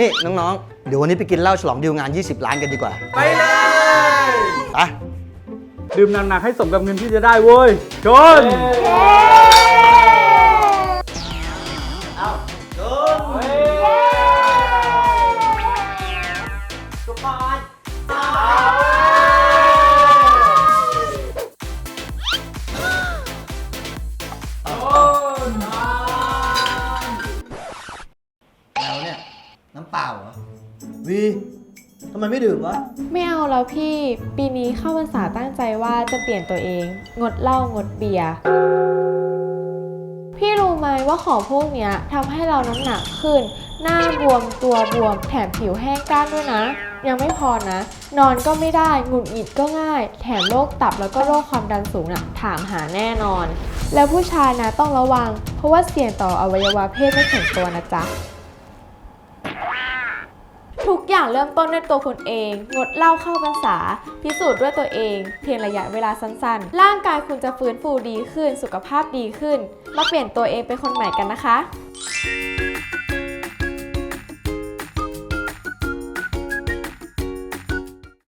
นี่น้องๆ เดี๋ยววันนี้ไปกินเหล้าฉลองดีลงาน 20 ล้านกันดีกว่า ไปเลยไปดื่มหนักๆให้สมกับเงินที่จะได้เว้ยชนแล้ว น้ำเปล่าเหรอ วีทำไมไม่ดื่มวะ ไม่เอาแล้วพี่ ปีนี้เข้าพรรษาตั้งใจว่าจะเปลี่ยนตัวเอง งดเหล้างดเบียร์พี่รู้ไหมว่าของพวกเนี้ยทำให้เราน้ำหนักขึ้น หน้าบวมตัวบวมแถมผิวแห้งก้านด้วยนะ ยังไม่พอนะ นอนก็ไม่ได้หงุดหงิดก็ง่าย แถมโรคตับแล้วก็โรคความดันสูงน่ะถามหาแน่นอน แล้วผู้ชายนะต้องระวัง เพราะว่าเสี่ยงต่ออวัยวะเพศไม่แข็งตัวนะจ๊ะ ทุกอย่างเริ่มต้นด้วยตัวคุณเอง งดเหล้าเข้าพรรษา พิสูจน์ด้วยตัวเอง เพียงระยะเวลาสั้นๆ ร่างกายคุณจะฟื้นฟูดีขึ้น สุขภาพดีขึ้น มาเปลี่ยนตัวเองเป็นคนใหม่กันนะคะ